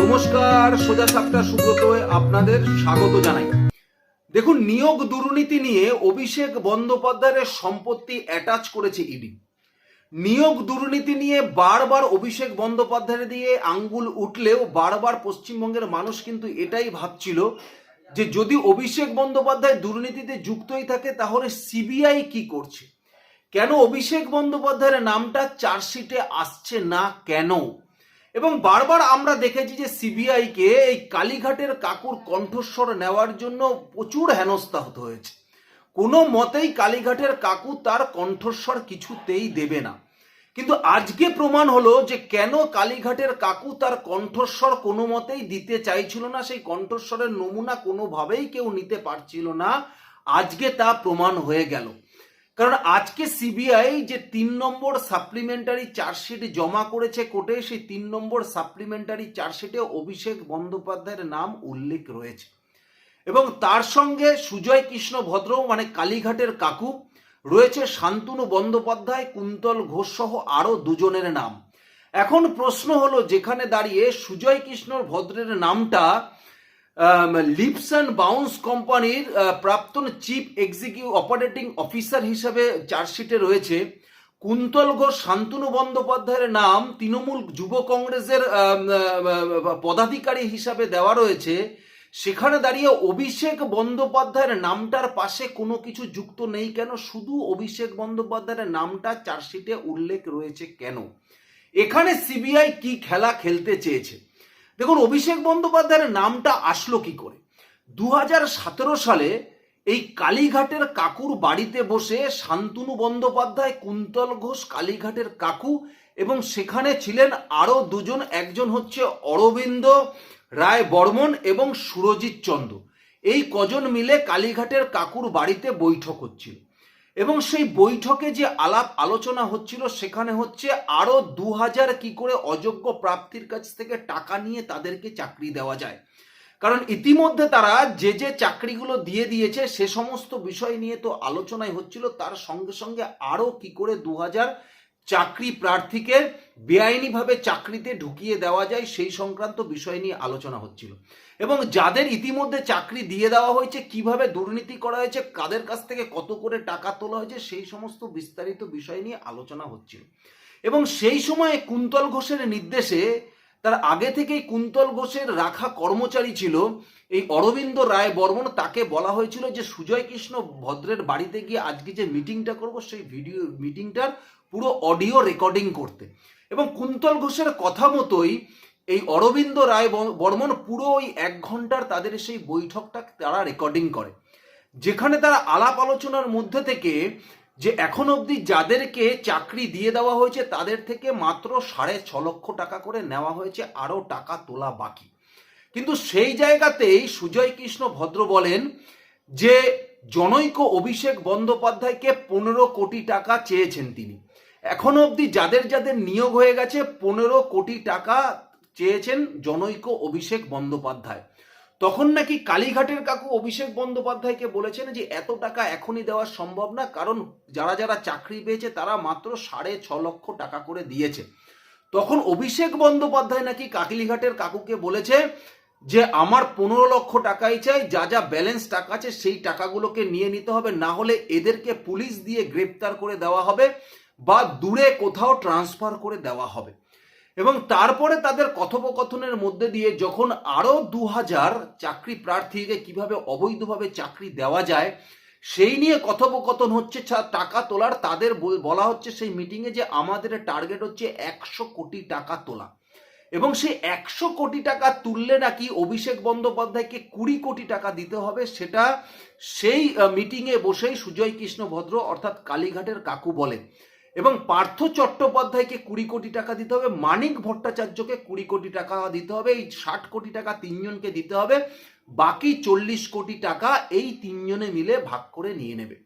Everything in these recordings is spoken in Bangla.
নমস্কার, সোজা সাপটা সুব্রত আপনাদের স্বাগত জানাই। দেখুন, নিয়োগ দুর্নীতি নিয়ে অভিষেক বন্দ্যোপাধ্যায়ের সম্পত্তি অ্যাটাচ করেছে ইডি নিয়োগ দুর্নীতি নিয়ে বারবার অভিষেক বন্দ্যোপাধ্যায়ের দিয়ে আঙ্গুল উঠলেও বারবার পশ্চিমবঙ্গের মানুষ কিন্তু এটাই ভাবছিল যে যদি অভিষেক বন্দ্যোপাধ্যায় দুর্নীতিতে যুক্তই থাকে, তাহলে সিবিআই কি করছে? কেন অভিষেক বন্দ্যোপাধ্যায়ের নামটা চার্জশিটে আসছে না কেন? এবং বারবার আমরা দেখেছি যে সিবিআইকে এই কালীঘাটের কাকুর কণ্ঠস্বর নেওয়ার জন্য প্রচুর হেনস্থা হতে হয়েছে। কোনো মতেই কালীঘাটের কাকু তার কণ্ঠস্বর কিছুতেই দেবে না। কিন্তু আজকে প্রমাণ হলো যে কেন কালীঘাটের কাকু তার কণ্ঠস্বর কোনো মতেই দিতে চাইছিল না, সেই কণ্ঠস্বরের নমুনা কোনোভাবেই কেউ নিতে পারছিল না। আজকে তা প্রমাণ হয়ে গেল। কারণ আজকে সিবিআই যে তিন নম্বর সাপ্লিমেন্টারি চার্জশিট জমা করেছে কোর্টে, সেই তিন নম্বর সাপ্লিমেন্টারি চার্জশিটে অভিষেক বন্দ্যোপাধ্যায়ের নাম উল্লেখ রয়েছে। এবং তার সঙ্গে সুজয় কৃষ্ণ ভদ্র মানে কালীঘাটের কাকু, রয়েছে শান্তনু বন্দ্যোপাধ্যায়, কুন্তল ঘোষ সহ আরও দুজনের নাম। এখন প্রশ্ন হলো, যেখানে দাঁড়িয়ে সুজয় কৃষ্ণ ভদ্রের নামটা লিপস অ্যান্ড বাউন্স কোম্পানির প্রাক্তন চিফ এক্সিকিউ অপারেটিং অফিসার হিসাবে চার্জশিটে রয়েছে। কুন্তল ঘোষ, শান্তনু বন্দ্যোপাধ্যায়ের নাম তৃণমূল যুব কংগ্রেসের পদাধিকারী হিসাবে দেওয়া রয়েছে। সেখানে দাঁড়িয়ে অভিষেক বন্দ্যোপাধ্যায়ের নামটার পাশে কোনো কিছু যুক্ত নেই কেন? শুধু অভিষেক বন্দ্যোপাধ্যায়ের নামটা চার্জশিটে উল্লেখ রয়েছে কেন? এখানে সিবিআই কি খেলা খেলতে চেয়েছে? দেখুন, অভিষেক বন্দ্যোপাধ্যায়ের নামটা আসলো কি করে? দু হাজার সতেরো সালে এই কালীঘাটের কাকুর বাড়িতে বসে শান্তনু বন্দ্যোপাধ্যায়, কুন্তল ঘোষ, কালীঘাটের কাকু এবং সেখানে ছিলেন আরও দুজন। একজন হচ্ছে অরবিন্দ রায় বর্মন এবং সুরজিৎ চন্দ্র। এই কজন মিলে কালীঘাটের কাকুর বাড়িতে বৈঠক হচ্ছিল। এবং সেই বৈঠকে যে আলাপ আলোচনা হচ্ছিল, সেখানে হচ্ছে আরও দু হাজার কি করে অযোগ্য প্রাপ্তির কাছ থেকে টাকা নিয়ে তাদেরকে চাকরি দেওয়া যায়। কারণ ইতিমধ্যে তারা যে যে চাকরিগুলো দিয়ে দিয়েছে, সে সমস্ত বিষয় নিয়ে তো আলোচনাই হচ্ছিল, তার সঙ্গে সঙ্গে আরও কি করে দু হাজার চাকরি প্রার্থীকে বেআইনিভাবে চাকরিতে ঢুকিয়ে দেওয়া যায়, সেই সংক্রান্ত বিষয় নিয়ে আলোচনা হচ্ছিল। এবং যাদের ইতিমধ্যে চাকরি দিয়ে দেওয়া হয়েছে, কীভাবে দুর্নীতি করা হয়েছে, কাদের কাছ থেকে কত করে টাকা তোলা হয়েছে, সেই সমস্ত বিস্তারিত বিষয় নিয়ে আলোচনা হচ্ছিল। এবং সেই সময়ে কুন্তল ঘোষের নির্দেশে, তার আগে থেকেই কুন্তল ঘোষের রাখা কর্মচারী ছিল এই অরবিন্দ রায় বর্মন। তাকে বলা হয়েছিল যে, সুজয় কৃষ্ণ ভদ্রের বাড়িতে গিয়ে আজকে যে মিটিংটা করব, সেই ভিডিও মিটিংটার পুরো অডিও রেকর্ডিং করতে। এবং কুন্তল ঘোষের কথা মতোই এই অরবিন্দ রায় বর্মন পুরো ওই এক ঘণ্টার তাদের সেই বৈঠকটা তারা রেকর্ডিং করে। যেখানে তারা আলাপ আলোচনার মধ্যে থেকে যে এখন অবধি যাদেরকে চাকরি দিয়ে দেওয়া হয়েছে তাদের থেকে মাত্র সাড়ে ছ লক্ষ টাকা করে নেওয়া হয়েছে, আরও টাকা তোলা বাকি। কিন্তু সেই জায়গাতেই সুজয় কৃষ্ণ ভদ্র বলেন যে, জনৈক অভিষেক বন্দ্যোপাধ্যায়কে পনেরো কোটি টাকা চেয়েছেন তিনি। এখনও অবধি যাদের যাদের নিয়োগ হয়ে গেছে, পনেরো কোটি টাকা চেয়েছেন জনৈক অভিষেক বন্দ্যোপাধ্যায়। তখন নাকি কালীঘাটের কাকু অভিষেক বন্দ্যোপাধ্যায়কে বলেছেন যে, এত টাকা এখনই দেওয়া সম্ভব না, কারণ যারা যারা চাকরি পেয়েছে, তারা মাত্র সাড়ে ছ লক্ষ টাকা করে দিয়েছে। তখন অভিষেক বন্দ্যোপাধ্যায় নাকি কাকিলিঘাটের কাকুকে বলেছে যে, আমার পনেরো লক্ষ টাকাই চাই, যা যা ব্যালেন্স টাকা আছে, সেই টাকাগুলোকে নিয়ে নিতে হবে, না হলে এদেরকে পুলিশ দিয়ে গ্রেপ্তার করে দেওয়া হবে। বা দূরে কোথাও ট্রান্সফার করে দেওয়া হবে। এবং তারপরে তাদের কথোপকথনের মধ্যে দিয়ে যখন আরও দু হাজার চাকরি প্রার্থীকে কীভাবে অবৈধভাবে চাকরি দেওয়া যায়, সেই নিয়ে কথোপকথন হচ্ছে টাকা তোলার তাদের বলা হচ্ছে সেই মিটিংয়ে যে আমাদের টার্গেট হচ্ছে একশো কোটি টাকা তোলা। এবং সেই একশো কোটি টাকা তুললে নাকি অভিষেক বন্দ্যোপাধ্যায়কে কুড়ি কোটি টাকা দিতে হবে, সেটা সেই মিটিংয়ে বসেই সুজয় কৃষ্ণ ভদ্র অর্থাৎ কালীঘাটের কাকু বলেন। এবং পার্থ চট্টোপাধ্যায়কে কুড়ি কোটি টাকা দিতে হবে, মানিক ভট্টাচার্যকে কুড়ি কোটি টাকা দিতে হবে, এই ষাট কোটি টাকা তিনজনকে দিতে হবে, বাকি চল্লিশ কোটি টাকা এই তিনজনে মিলে ভাগ করে নিয়ে নেবে।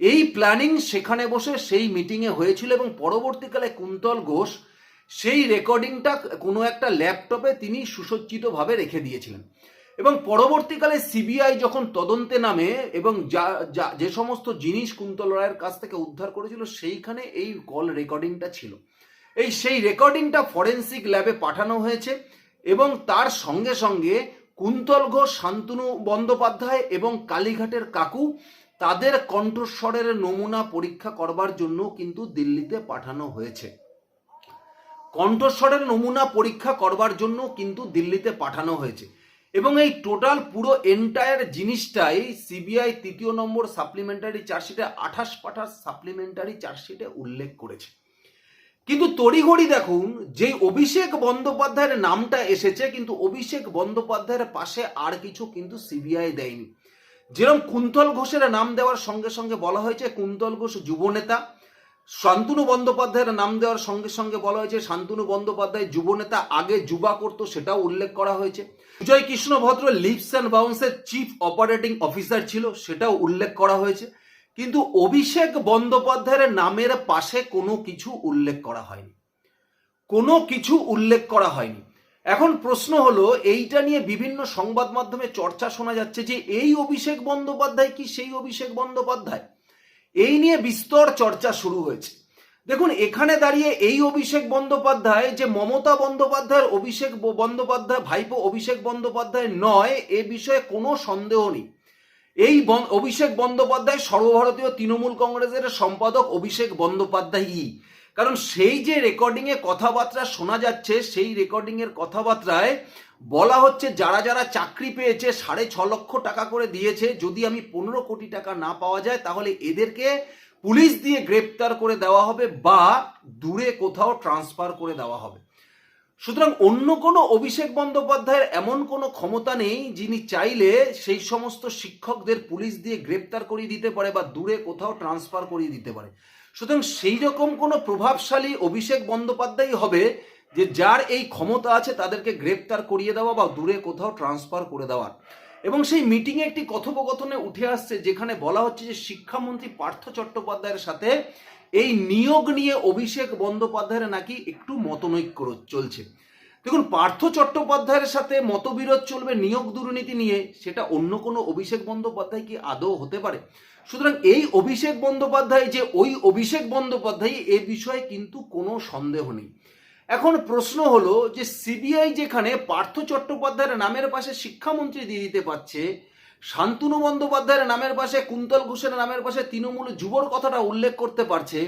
এই প্ল্যানিং সেখানে বসে সেই মিটিংয়ে হয়েছিল এবং পরবর্তীকালে কুন্তল ঘোষ সেই রেকর্ডিংটা কোনো একটা ল্যাপটপে তিনি সুসজ্জিতভাবে রেখে দিয়েছিলেন। এবং পরবর্তীকালে সিবিআই যখন তদন্তে নামে এবং যা যা, যে সমস্ত জিনিস কুন্তল রায়ের কাছ থেকে উদ্ধার করেছিল, সেইখানে এই কল রেকর্ডিংটা ছিল। এই সেই রেকর্ডিংটা ফরেন্সিক ল্যাবে পাঠানো হয়েছে এবং তার সঙ্গে সঙ্গে কুন্তল ঘোষ, শান্তনু বন্দ্যোপাধ্যায় এবং কালীঘাটের কাকু তাদের কণ্ঠস্বরের নমুনা পরীক্ষা করবার জন্য কিন্তু দিল্লিতে পাঠানো হয়েছে। কণ্ঠস্বরের নমুনা পরীক্ষা করবার জন্য কিন্তু দিল্লিতে পাঠানো হয়েছে। এবং এই টোটাল পুরো এন্টায়ার জিনিসটাই সিবিআই তৃতীয় নম্বর সাপ্লিমেন্টারি চার্জশিটে আঠাশ পাঠাশ সাপ্লিমেন্টারি চার্জশিটে উল্লেখ করেছে। কিন্তু তড়িঘড়ি দেখুন যে অভিষেক বন্দ্যোপাধ্যায়ের নামটা এসেছে, কিন্তু অভিষেক বন্দ্যোপাধ্যায়ের পাশে আর কিছু কিন্তু সিবিআই দেয়নি। যেরকম কুন্তল ঘোষের নাম দেওয়ার সঙ্গে সঙ্গে বলা হয়েছে, কুন্তল ঘোষ যুবনেতা শান্তনু বন্দ্যোপাধ্যায়ের নাম দেওয়ার সঙ্গে সঙ্গে বলা হয়েছে, শান্তনু বন্দ্যোপাধ্যায় যুবনেতা আগে যুবা করতো, সেটাও উল্লেখ করা হয়েছে। বিজয় কৃষ্ণ ভদ্র লিপস অ্যান্ড বাউন্সের চিফ অপারেটিং অফিসার ছিল, সেটাও উল্লেখ করা হয়েছে। কিন্তু অভিষেক বন্দ্যোপাধ্যায়ের নামের পাশে কোনো কিছু উল্লেখ করা হয়নি। কোনো কিছু উল্লেখ করা হয়নি। এখন প্রশ্ন হলো, এইটা নিয়ে বিভিন্ন সংবাদ মাধ্যমে চর্চা শোনা যাচ্ছে যে, এই অভিষেক বন্দ্যোপাধ্যায় কি সেই অভিষেক বন্দ্যোপাধ্যায়? এই নিয়ে বিস্তর চর্চা শুরু হয়েছে। দেখুন, এখানে দাঁড়িয়ে এই অভিষেক বন্দ্যোপাধ্যায় যে মমতা বন্দ্যোপাধ্যায়ের অভিষেক বন্দ্যোপাধ্যায়, ভাইপো অভিষেক বন্দ্যোপাধ্যায় নয়, এ বিষয়ে কোনো সন্দেহ নেই। এই অভিষেক বন্দ্যোপাধ্যায় সর্বভারতীয় তৃণমূল কংগ্রেসের সম্পাদক অভিষেক বন্দ্যোপাধ্যায়ই। কারণ সেই যে রেকর্ডিংয়ে কথাবার্তা শোনা যাচ্ছে, সেই রেকর্ডিংয়ের কথাবার্তায় বলা হচ্ছে যারা যারা চাকরি পেয়েছে সাড়ে ছ লক্ষ টাকা করে দিয়েছে, যদি আমি পনেরো কোটি টাকা না পাওয়া যায়, তাহলে এদেরকে পুলিশ দিয়ে গ্রেপ্তার করে দেওয়া হবে বা দূরে কোথাও ট্রান্সফার করে দেওয়া হবে। সুতরাং অন্য কোনো অভিষেক বন্দ্যোপাধ্যায়ের এমন কোনো ক্ষমতা নেই যিনি চাইলে সেই সমস্ত শিক্ষকদের পুলিশ দিয়ে গ্রেপ্তার করিয়ে দিতে পারে বা দূরে কোথাও ট্রান্সফার করিয়ে দিতে পারে। সুতরাং সেই রকম কোনো প্রভাবশালী অভিষেক বন্দ্যোপাধ্যায়ই হবে যে যার এই ক্ষমতা আছে তাদেরকে গ্রেপ্তার করিয়ে দেওয়া বা দূরে কোথাও ট্রান্সফার করে দেওয়ার এবং সেই মিটিংয়ে একটি কথোপকথনে উঠে আসছে যেখানে বলা হচ্ছে যে শিক্ষামন্ত্রী পার্থ চট্টোপাধ্যায়ের সাথে এই নিয়োগ নিয়ে অভিষেক বন্দ্যোপাধ্যায়ের নাকি একটু মতনৈক্য চলছে। দেখুন, পার্থ চট্টোপাধ্যায়ের সাথে মতবিরোধ চলবে নিয়োগ দুর্নীতি নিয়ে, সেটা অন্য কোনো অভিষেক বন্দ্যোপাধ্যায় কি আদৌ হতে পারে? সুতরাং এই অভিষেক বন্দ্যোপাধ্যায় যে ওই অভিষেক বন্দ্যোপাধ্যায় এ বিষয়ে কিন্তু কোনো সন্দেহ নেই। এখন প্রশ্ন হলো যে সিবিআই যেখানে পার্থ চট্টোপাধ্যায়ের নামের পাশে শিক্ষামন্ত্রী দিয়ে দিতে পারছে, শান্তনু বন্দ্যোপাধ্যায়ের নামের পাশে, কুন্তল ঘোষের নামের পাশে তৃণমূল যুবর কথাটা উল্লেখ করতে পারছে।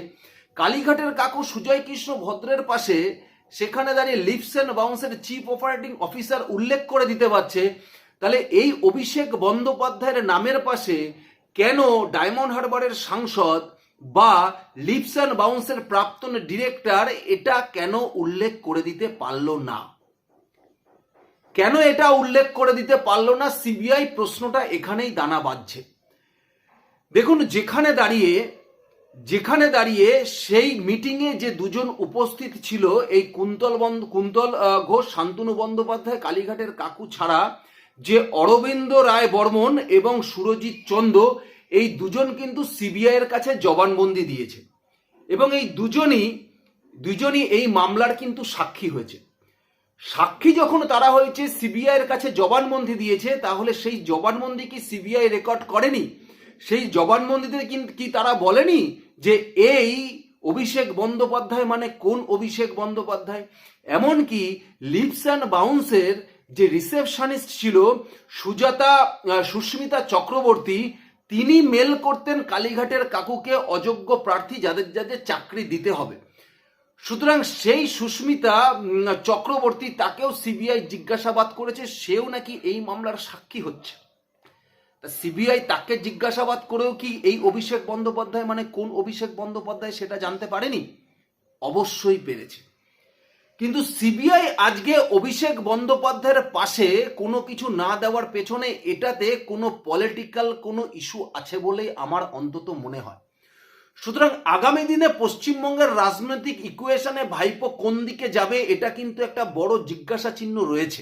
কালীঘাটের কাকু সুজয় কৃষ্ণ ভদ্রের পাশে সেখানে দাঁড়িয়ে লিপস অ্যান্ড বাউন্সের চিফ অপারেটিং অফিসার উল্লেখ করে দিতে পারছে। তাহলে এই অভিষেক বন্দ্যোপাধ্যায়ের নামের পাশে কেন ডায়মন্ড হারবারের সাংসদ বা লিপস অ্যান্ড বাউন্সের প্রাক্তন ডিরেক্টর এটা কেন উল্লেখ করে দিতে পারল না? কেন এটা উল্লেখ করে দিতে পারল না? সিবিআই প্রশ্নটা এখানেই দানা বাঁধছে। দেখুন, যেখানে দাঁড়িয়ে যেখানে দাঁড়িয়ে সেই মিটিংয়ে যে দুজন উপস্থিত ছিল, এই কুন্তল বন্দ, কুন্তল ঘোষ, শান্তনু বন্দ্যোপাধ্যায়, কালীঘাটের কাকু ছাড়া, যে অরবিন্দ রায় বর্মন এবং সুরজিৎ চন্দ এই দুজন কিন্তু সিবিআই এর কাছে জবানবন্দি দিয়েছে। এবং এই দুজনই দুজনই এই মামলার কিন্তু সাক্ষী হয়েছে। সাক্ষী যখন তারা হয়েছে, সিবিআই এর কাছে জবানবন্দি দিয়েছে, তাহলে সেই জবানবন্দি কি সিবিআই রেকর্ড করেনি? সেই জবানবন্দিতে কি তারা বলেনি যে এই অভিষেক বন্দ্যোপাধ্যায় মানে কোন অভিষেক বন্দ্যোপাধ্যায়? এমনকি লিপস অ্যান্ড বাউন্সের যে রিসেপশনিস্ট ছিল, সুজাতা সুস্মিতা চক্রবর্তী তিনি মেল করতেন কালীঘাটের কাকুকে অযোগ্য প্রার্থী যাদের যাদের চাকরি দিতে হবে। সুতরাং সেই সুস্মিতা চক্রবর্তী তাকেও সিবিআই জিজ্ঞাসাবাদ করেছে, সেও নাকি এই মামলার সাক্ষী হচ্ছে। সিবিআই তাকে জিজ্ঞাসাবাদ করেও কি এই অভিষেক বন্দ্যোপাধ্যায় মানে কোন অভিষেক বন্দ্যোপাধ্যায় সেটা জানতে পারেনি? অবশ্যই পেরেছে। কিন্তু সিবিআই আজকে অভিষেক বন্দ্যোপাধ্যায়ের পাশে কোনো কিছু না দেওয়ার পেছনে এটাতে কোনো পলিটিক্যাল কোনো ইস্যু আছে বলেই আমার অন্তত মনে হয়। সুতরাং আগামী দিনে পশ্চিমবঙ্গের রাজনৈতিক ইকুয়েশনে ভাইপো কোন দিকে যাবে এটা কিন্তু একটা বড় জিজ্ঞাসা চিহ্ন রয়েছে।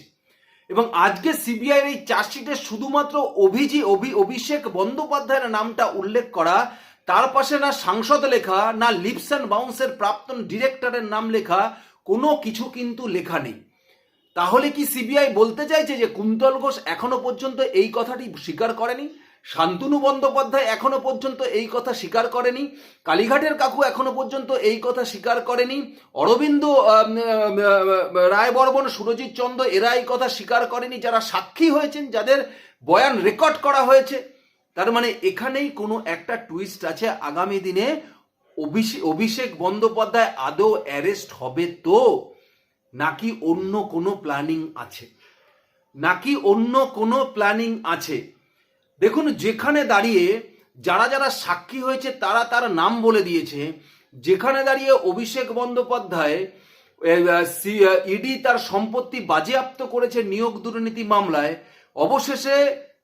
এবং আজকে সিবিআই এই চার্জশিটে শুধুমাত্র অভিজি, অভি, অভিষেক বন্দ্যোপাধ্যায়ের নামটা উল্লেখ করা, তার পাশে না সাংসদ লেখা, না লিপস অ্যান্ড বাউন্সের প্রাক্তন ডিরেক্টরের নাম লেখা কোনো কিছু কিন্তু লেখা নেই। তাহলে কি সিবিআই বলতে চাইছে যে কুন্তল ঘোষ এখনও পর্যন্ত এই কথাটি স্বীকার করেনি? শান্তনু বন্দ্যোপাধ্যায় এখনও পর্যন্ত এই কথা স্বীকার করেনি। কালীঘাটের কাকু এখনও পর্যন্ত এই কথা স্বীকার করেনি। অরবিন্দ রায় বর্মন সুরজিৎ চন্দ্র এরা এই কথা স্বীকার করেনি। যারা সাক্ষী হয়েছেন, যাদের বয়ান রেকর্ড করা হয়েছে, তার মানে এখানেই কোনো একটা টুইস্ট আছে আগামী দিনে অভিষেক বন্দ্যোপাধ্যায় আদৌ অ্যারেস্ট হবে তো? নাকি অন্য কোনো প্ল্যানিং আছে? নাকি অন্য কোনো প্ল্যানিং আছে? দেখুন, যেখানে দাঁড়িয়ে যারা যারা সাক্ষী হয়েছে, তারা তার নাম বলে দিয়েছে। যেখানে দাঁড়িয়ে অভিষেক বন্দ্যোপাধ্যায় ইডি তার সম্পত্তি বাজেয়াপ্ত করেছে নিয়োগ দুর্নীতি মামলায়, অবশেষে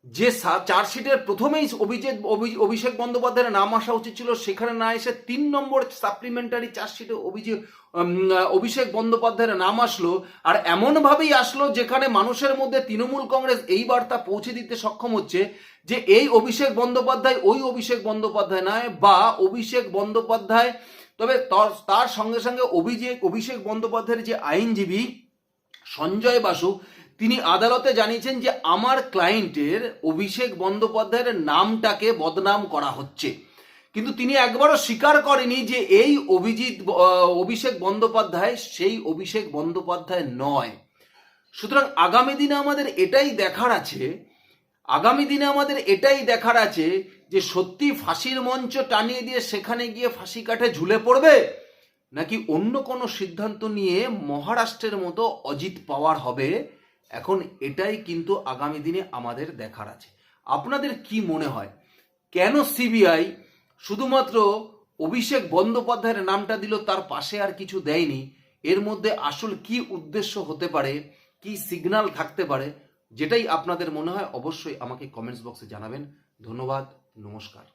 যে চার্জশিটের প্রথমেই অভিজিৎ, অভি- অভিষেক বন্দ্যোপাধ্যায়ের নাম আসা উচিত ছিল, সেখানে না এসে তিন নম্বর সাপ্লিমেন্টারি চার্জশিটে অভিজিৎ অভিষেক বন্দ্যোপাধ্যায়ের নাম আসলো, আর এমনভাবেই আসলো যেখানে মানুষের মধ্যে তৃণমূল কংগ্রেস এই বার্তা পৌঁছে দিতে সক্ষম হচ্ছে যে এই অভিষেক বন্দ্যোপাধ্যায় ওই অভিষেক বন্দ্যোপাধ্যায় নয়, বা অভিষেক বন্দ্যোপাধ্যায়, তবে তার- সঙ্গে সঙ্গে অভিষেক অভিষেক বন্দ্যোপাধ্যায়ের যে আইনজীবী সঞ্জয় বাসু তিনি আদালতে জানিয়েছেন যে আমার ক্লায়েন্টের অভিষেক বন্দ্যোপাধ্যায়ের নামটাকে বদনাম করা হচ্ছে। কিন্তু তিনি একবারও স্বীকার করেনি যে এই অভিজিৎ অভিষেক বন্দ্যোপাধ্যায় সেই অভিষেক বন্দ্যোপাধ্যায় নয়। সুতরাং আগামী দিনে আমাদের এটাই দেখার আছে, আগামী দিনে আমাদের এটাই দেখার আছে যে সত্যি ফাঁসির মঞ্চ টানিয়ে দিয়ে সেখানে গিয়ে ফাঁসি কাঠে ঝুলে পড়বে, নাকি অন্য কোনো সিদ্ধান্ত নিয়ে মহারাষ্ট্রের মতো অজিত পাওয়ার হবে? এখন এটাই কিন্তু আগামী দিনে আমাদের দেখার আছে। আপনাদের কি মনে হয়? কেন সিবিআই শুধুমাত্র অভিষেক বন্দ্যোপাধ্যায়ের নামটা দিল, তার পাশে আর কিছু দেয়নি? এর মধ্যে আসল কি উদ্দেশ্য হতে পারে? কি সিগন্যাল থাকতে পারে? যেটাই আপনাদের মনে হয়, অবশ্যই আমাকে কমেন্টস বক্সে জানাবেন। ধন্যবাদ, নমস্কার।